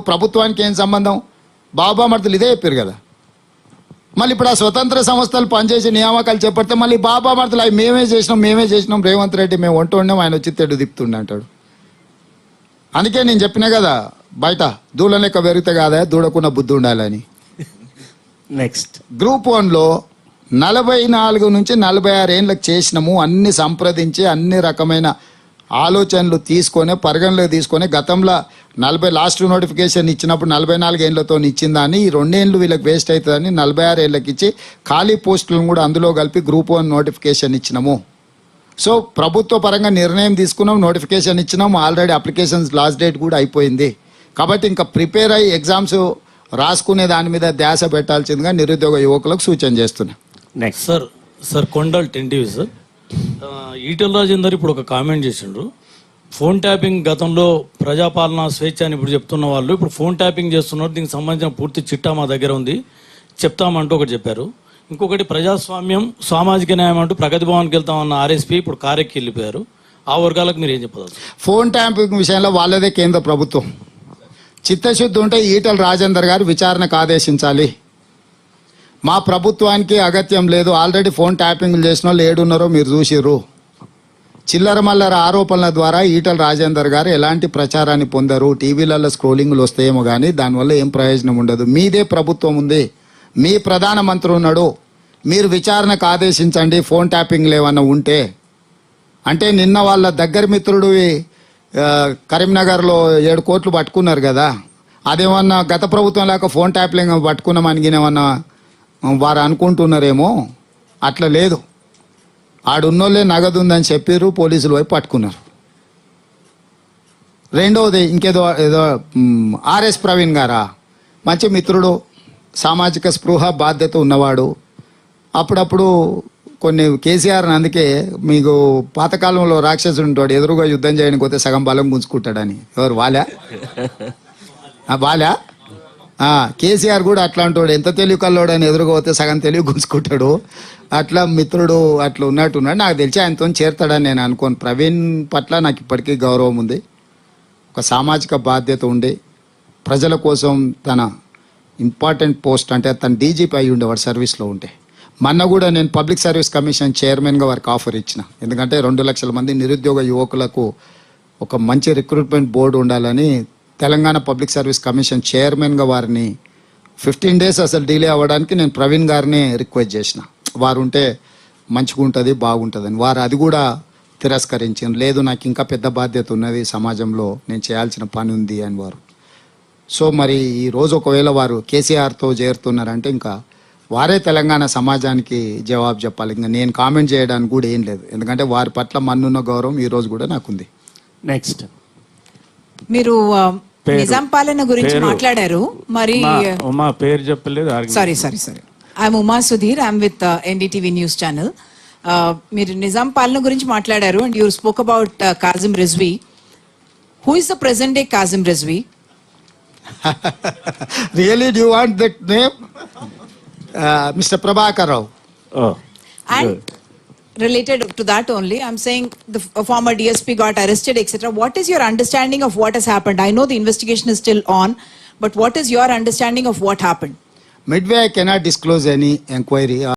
ప్రభుత్వానికి ఏం సంబంధం? బాబా మర్తలు ఇదే చెప్పారు కదా. మళ్ళీ ఇప్పుడు ఆ స్వతంత్ర సంస్థలు పనిచేసే నియామకాలు చేపడితే మళ్ళీ బాబా మర్తలు అవి మేమే చేసినాం మేమే చేసినాం రేవంత్ రెడ్డి మేము వంట వండాం ఆయన వచ్చి తెడ్డు తిప్పుతుండే అంటాడు. అందుకే నేను చెప్పినా కదా బయట దూల లెక్క పెరిగితే కాదా దూడకున్న బుద్ధి ఉండాలని. నెక్స్ట్ గ్రూప్ వన్లో నలభై నాలుగు నుంచి నలభై ఆరు ఏళ్ళకి చేసినాము అన్ని సంప్రదించి అన్ని రకమైన ఆలోచనలు తీసుకొని పరిగణలోకి తీసుకొని గతంలో నలభై లాస్ట్ నోటిఫికేషన్ ఇచ్చినప్పుడు నలభై నాలుగు ఏళ్ళతో ఇచ్చిందని ఈ రెండేళ్ళు వీళ్ళకి వేస్ట్ అవుతుందని నలభై ఆరు ఏళ్ళకి ఇచ్చి ఖాళీ పోస్టులను కూడా అందులో కలిపి గ్రూప్ వన్ నోటిఫికేషన్ ఇచ్చినాము. సో ప్రభుత్వ పరంగా నిర్ణయం తీసుకున్నాం నోటిఫికేషన్ ఇచ్చినాం ఆల్రెడీ అప్లికేషన్స్ లాస్ట్ డేట్ కూడా అయిపోయింది. కాబట్టి ఇంకా ప్రిపేర్ అయ్యి ఎగ్జామ్స్ రాసుకునే దాని మీద ధ్యాస పెట్టాల్సిందిగా నిరుద్యోగ యువకులకు సూచన చేస్తున్నా. Next sir sir Kondal ten TV sir Etela Rajender ఇప్పుడు ఒక కామెంట్ చేసిండ్రు ఫోన్ ట్యాపింగ్ గతంలో ప్రజాపాలన స్వేచ్ఛ అని ఇప్పుడు చెప్తున్న వాళ్ళు ఇప్పుడు ఫోన్ ట్యాపింగ్ చేస్తున్నారు దీనికి సంబంధించిన పూర్తి చిట్టా మా దగ్గర ఉంది. చెప్తామంటూ ఒకటి చెప్పారు. ఇంకొకటి ప్రజాస్వామ్యం సామాజిక న్యాయం అంటూ ప్రగతి భవన్కి వెళ్తామన్న ఆర్ఎస్పీ ఇప్పుడు కారెక్కి వెళ్ళిపోయారు. ఆ వర్గాలకు మీరు ఏం చెప్పదు ఫోన్ ట్యాంపింగ్ విషయంలో వాళ్ళదే కేంద్ర ప్రభుత్వం. చిత్తశుద్ధి ఉంటే ఈటల రాజేందర్ గారు విచారణకు ఆదేశించాలి. మా ప్రభుత్వానికి అగత్యం లేదు. ఆల్రెడీ ఫోన్ ట్యాపింగ్లు చేసిన వాళ్ళు ఏడున్నారో మీరు చూసిర్రు. చిల్లర మల్లర ఆరోపణల ద్వారా ఈటల రాజేందర్ గారు ఎలాంటి ప్రచారాన్ని పొందరు? టీవీలలో స్క్రోలింగ్లు వస్తాయేమో కానీ దానివల్ల ఏం ప్రయోజనం ఉండదు. మీదే ప్రభుత్వం ఉంది. మీ ప్రధానమంత్రి ఉన్నాడు. మీరు విచారణకు ఆదేశించండి. ఫోన్ ట్యాపింగ్లు ఏమన్నా ఉంటే. అంటే నిన్న వాళ్ళ దగ్గర మిత్రుడు కరీంనగర్లో ఏడు కోట్లు పట్టుకున్నారు కదా. అదేమన్నా గత ప్రభుత్వం లేక ఫోన్ ట్యాప్లింగ్ పట్టుకున్నామని ఏమన్నా వారు అనుకుంటున్నారేమో అట్లా లేదు. ఆడున్నోళ్ళే నగదు ఉందని చెప్పారు పోలీసులు పోయి పట్టుకున్నారు. రెండవది ఇంకేదో ఏదో ఆర్ఎస్ ప్రవీణ్ గారా? మంచి మిత్రుడు సామాజిక స్పృహ బాధ్యత ఉన్నవాడు. అప్పుడప్పుడు కొన్ని కేసీఆర్ అందుకే మీకు పాతకాలంలో రాక్షసుడు ఉంటాడు ఎదురుగా యుద్ధం చేయడానికి పోతే సగం బలం గుంజుకుంటాడని. ఎవరు వాలా? ఆ, వాలా? కేసీఆర్ కూడా అట్లాంటి వాడు ఎంత తెలివి కల్లోడు అని ఎదురుగా పోతే సగం తెలివి గుంజుకుంటాడు. అట్లా మిత్రుడు అట్లా ఉన్నట్టున్నాడు నాకు తెలిసి ఆయనతో చేరుతాడని నేను అనుకోను. ప్రవీణ్ పట్ల నాకు ఇప్పటికీ గౌరవం ఉంది. ఒక సామాజిక బాధ్యత ఉండి. ప్రజల కోసం తన ఇంపార్టెంట్ పోస్ట్ అంటే తన డీజీపీ అయి ఉండేవాడు సర్వీస్లో ఉంటే మొన్న కూడా నేను పబ్లిక్ సర్వీస్ కమిషన్ చైర్మన్గా వారికి ఆఫర్ ఇచ్చిన. ఎందుకంటే రెండు లక్షల మంది నిరుద్యోగ యువకులకు ఒక మంచి రిక్రూట్మెంట్ బోర్డు ఉండాలని తెలంగాణ పబ్లిక్ సర్వీస్ కమిషన్ చైర్మన్గా వారిని ఫిఫ్టీన్ డేస్ అసలు డిలే అవ్వడానికి నేను ప్రవీణ్ గారిని రిక్వెస్ట్ చేసిన. వారు ఉంటే మంచిగా ఉంటుంది బాగుంటుందని. వారు అది కూడా తిరస్కరించారు లేదు నాకు ఇంకా పెద్ద బాధ్యత ఉన్నది సమాజంలో నేను చేయాల్సిన పని ఉంది అని వారు. సో మరి ఈ రోజు ఒకవేళ వారు కేసీఆర్తో చేరుతున్నారంటే ఇంకా వారే తెలంగాణ సమాజానికి జవాబు చెప్పాలి. ఇంకా నేను కామెంట్ చేయడానికి కూడా ఏం లేదు. ఎందుకంటే వారి పట్ల మన్నున్న గౌరవం ఈ రోజు కూడా నాకుంది. నెక్స్ట్. మీరు. నిజాం పాలన గురించి. మాట్లాడారు. మరి మా పేరు చెప్పలేదు. Sorry sorry sorry. I'm Uma Sudheer. I'm with NDTV news channel మీరు నిజాం పాలన గురించి మాట్లాడారు and you spoke about Kazim Rizvi who is the present day Kazim Rizvi really do want that name mister Prabhakar Rao And good. Related to that only, I'm saying the former DSP got arrested, etc. What is your understanding of what has happened? I know the investigation is still on, but what is your understanding of what happened? Midway I cannot disclose any inquiry uh,